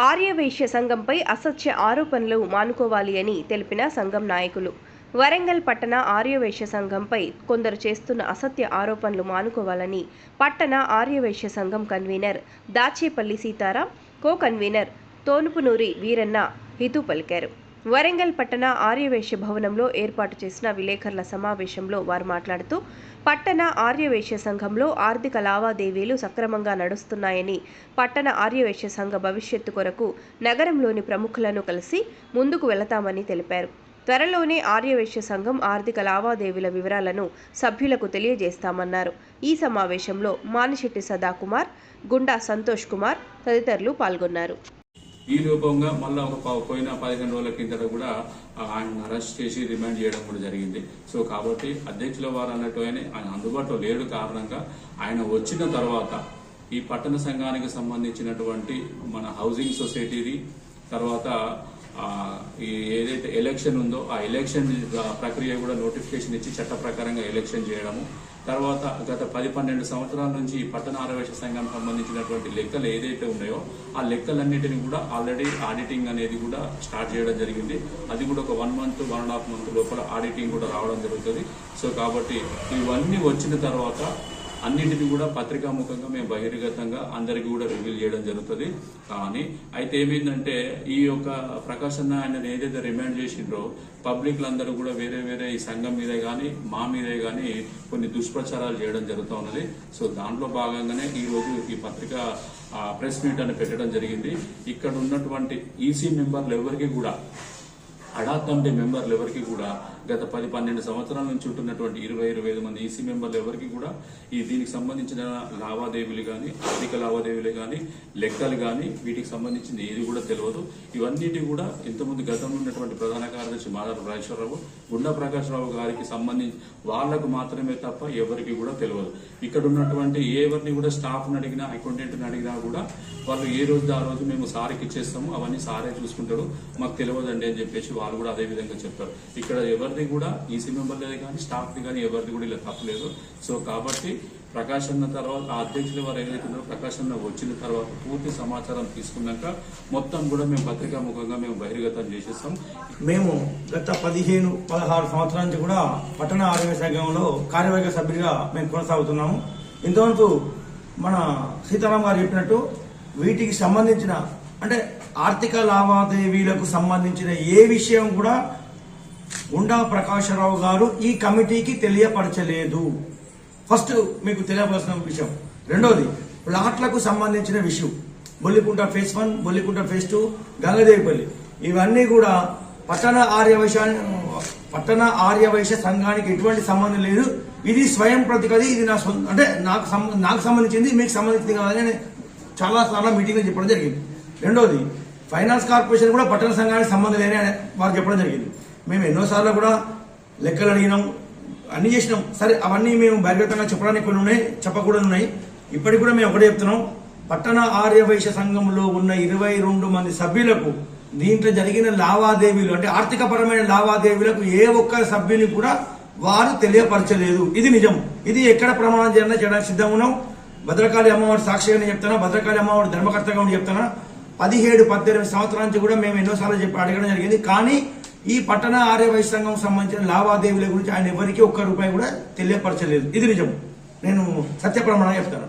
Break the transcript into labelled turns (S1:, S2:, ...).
S1: ఆర్యవైశ్య సంఘంపై అసత్య ఆరోపణలు మానుకోవాలి అని తెలిపిన సంఘం నాయకులు. వరంగల్ పట్టణ ఆర్యవైశ్య సంఘంపై కొందరు చేస్తున్న అసత్య ఆరోపణలు మానుకోవాలని పట్టణ ఆర్యవైశ్య సంఘం convener Dachepalli Sitaram co convener Thonupunuri Veeranna హితూ పలికారు వరంగల్ పట్టణ ఆర్యవైశ్య భవనంలో ఏర్పాటు చేసిన విలేకరుల సమావేశంలో వారు మాట్లాడుతూ పట్టణ ఆర్యవైశ్య సంఘంలో ఆర్థిక లావాదేవీలు సక్రమంగా నడుస్తున్నాయని పట్టణ ఆర్యవైశ్య సంఘ భవిష్యత్తు కొరకు నగరంలోని ప్రముఖులను కలిసి ముందుకు వెళతామని తెలిపారు. త్వరలోనే ఆర్యవైశ్య సంఘం ఆర్థిక లావాదేవీల వివరాలను సభ్యులకు తెలియజేస్తామన్నారు. ఈ సమావేశంలో మానిశెట్టి సదాకుమార్ గుండా సంతోష్ కుమార్ తదితరులు పాల్గొన్నారు.
S2: ఈ రూపంగా మళ్ళీ ఒక పోయిన పదిహేను రోజుల కిందట కూడా ఆయన అరెస్ట్ చేసి రిమాండ్ చేయడం కూడా జరిగింది. సో కాబట్టి అధ్యక్షుల వారు అన్నట్టు ఆయన ఆయన అందుబాటులో లేడు కారణంగా ఆయన వచ్చిన తర్వాత ఈ పట్టణ సంఘానికి సంబంధించినటువంటి మన హౌసింగ్ సొసైటీది తర్వాత ఈ ఏదైతే ఎలక్షన్ ఉందో ఆ ఎలక్షన్ ప్రక్రియ కూడా నోటిఫికేషన్ ఇచ్చి చట్ట ప్రకారంగా ఎలక్షన్ చేయడము. తర్వాత గత పది పన్నెండు సంవత్సరాల నుంచి ఈ పట్టణ ఆరవేశ సంఘం సంబంధించినటువంటి లెక్కలు ఏదైతే ఉన్నాయో ఆ లెక్కలన్నిటిని కూడా ఆల్రెడీ ఆడిటింగ్ అనేది కూడా స్టార్ట్ చేయడం జరిగింది. అది కూడా ఒక one month one and half month లోపల ఆడిటింగ్ కూడా రావడం జరుగుతుంది. సో కాబట్టి ఇవన్నీ వచ్చిన తర్వాత అన్నింటినీ కూడా పత్రికాముఖంగా మేము బహిర్గతంగా అందరికీ కూడా రివీల్ చేయడం జరుగుతుంది. కానీ అయితే ఏమైందంటే ఈ యొక్క ప్రకాశన్న ఆయన ఏదైతే రిమాండ్ చేసిండ్రో పబ్లిక్లందరూ కూడా వేరే వేరే ఈ సంఘం మీదే కానీ మా మీదే కానీ కొన్ని దుష్ప్రచారాలు చేయడం జరుగుతూ ఉన్నది. సో దాంట్లో భాగంగానే ఈ రోజు ఈ పత్రిక ప్రెస్ మీట్ అని పెట్టడం జరిగింది. ఇక్కడ ఉన్నటువంటి ఈసీ మెంబర్లు ఎవరికి కూడా అడా కమిటీ మెంబర్లు ఎవరికి కూడా గత పది పన్నెండు సంవత్సరాల నుంచి ఉంటున్నటువంటి ఇరవై ఇరవై ఐదు మంది ఈసీ మెంబర్లు ఎవరికి కూడా ఈ దీనికి సంబంధించిన లావాదేవీలు కానీ ఆర్థిక లావాదేవీలు కానీ లెక్కలు కానీ వీటికి సంబంధించింది ఏది కూడా తెలియదు ఇవన్నిటి కూడా ఇంతకుముందు గతంలో ఉన్నటువంటి ప్రధాన కార్యదర్శి మాధవ రాజేశ్వరరావు గుండా ప్రకాశ్రావు గారికి సంబంధించి వాళ్ళకు మాత్రమే తప్ప ఎవరికి కూడా తెలియదు ఇక్కడ ఉన్నటువంటి ఎవరిని కూడా స్టాఫ్ని అడిగినా అకౌంటెంట్ని అడిగినా కూడా వాళ్ళు ఏ రోజు ఆ రోజు మేము సార్కి ఇచ్చేస్తాము అవన్నీ సారే చూసుకుంటాడు మాకు తెలియదండి అని చెప్పేసి వాళ్ళు కూడా అదే విధంగా చెప్తారు ఇక్కడ ఎవరిది కూడా ఈసీ మెంబర్లది కానీ స్టాఫ్ది కానీ ఎవరిది కూడా ఇలా తప్పలేదు. సో కాబట్టి ప్రకాశ్ అన్న తర్వాత ఆ అధ్యక్షులు వారు ఏదైతే ఉన్నారో అన్న వచ్చిన తర్వాత పూర్తి సమాచారం తీసుకున్నాక మొత్తం కూడా మేము పత్రికా ముఖంగా మేము బహిర్గతం చేసేస్తాం.
S3: మేము గత పదిహేను పదహారు సంవత్సరాల నుంచి కూడా పట్టణ ఆరోగ్య సంఘంలో కార్యవర్గ సభ్యుడిగా మేము కొనసాగుతున్నాము. ఇంతవరకు మన సీతారాం గారు చెప్పినట్టు వీటికి సంబంధించిన అంటే ఆర్థిక లావాదేవీలకు సంబంధించిన ఏ విషయం కూడా ఉండా ప్రకాశరావు గారు ఈ కమిటీకి తెలియపరచలేదు. ఫస్ట్ మీకు తెలియపరచిన విషయం. రెండోది ప్లాట్లకు సంబంధించిన విషయం. Bollikunta phase one Bollikunta phase two Gangadevipalli. ఇవన్నీ కూడా పట్టణ ఆర్యవైశ పట్టణ ఆర్యవైశ్య సంఘానికి ఎటువంటి సంబంధం లేదు. ఇది స్వయం ప్రతికది ఇది నా సొంత అంటే నాకు నాకు సంబంధించింది మీకు సంబంధించింది కాదని నేను చాలా సార్లు మీటింగ్లో చెప్పడం జరిగింది. రెండోది ఫైనాన్స్ కార్పొరేషన్ కూడా పట్టణ సంఘానికి సంబంధం లేని అని వారు చెప్పడం జరిగింది. మేము ఎన్నోసార్లు కూడా లెక్కలు అడిగినాం అన్ని చేసినాం. సరే అవన్నీ మేము బహిర్గతంగా చెప్పడానికి కొన్ని ఉన్నాయి చెప్పకూడదు ఉన్నాయి. ఇప్పటికి కూడా మేము ఒకటే చెప్తున్నాం పట్టణ ఆర్యవైశ్య సంఘంలో ఉన్న ఇరవై రెండు మంది సభ్యులకు దీంట్లో జరిగిన లావాదేవీలు అంటే ఆర్థికపరమైన లావాదేవీలకు ఏ ఒక్క సభ్యుని కూడా వారు తెలియపరచలేదు. ఇది నిజం. ఇది ఎక్కడ ప్రమాణం చేయాలని చేయడానికి సిద్ధంగా ఉన్నాం. భద్రకాళి అమ్మవారి సాక్షిగా నేను చెప్తానా భద్రకాళి అమ్మవారి ధర్మకర్తగా ఉండి చెప్తానా పదిహేడు పద్దెనిమిది సంవత్సరాల నుంచి కూడా మేము ఎన్నోసార్లు చెప్పి అడగడం జరిగింది. కానీ ఈ పట్టణ ఆర్య వైశ్య సంఘం సంబంధించిన లావాదేవీల గురించి ఆయన ఎవరికీ ఒక్క రూపాయి కూడా తెలియపరచలేదు. ఇది నిజం. నేను సత్యప్రమాణం చెప్తాను.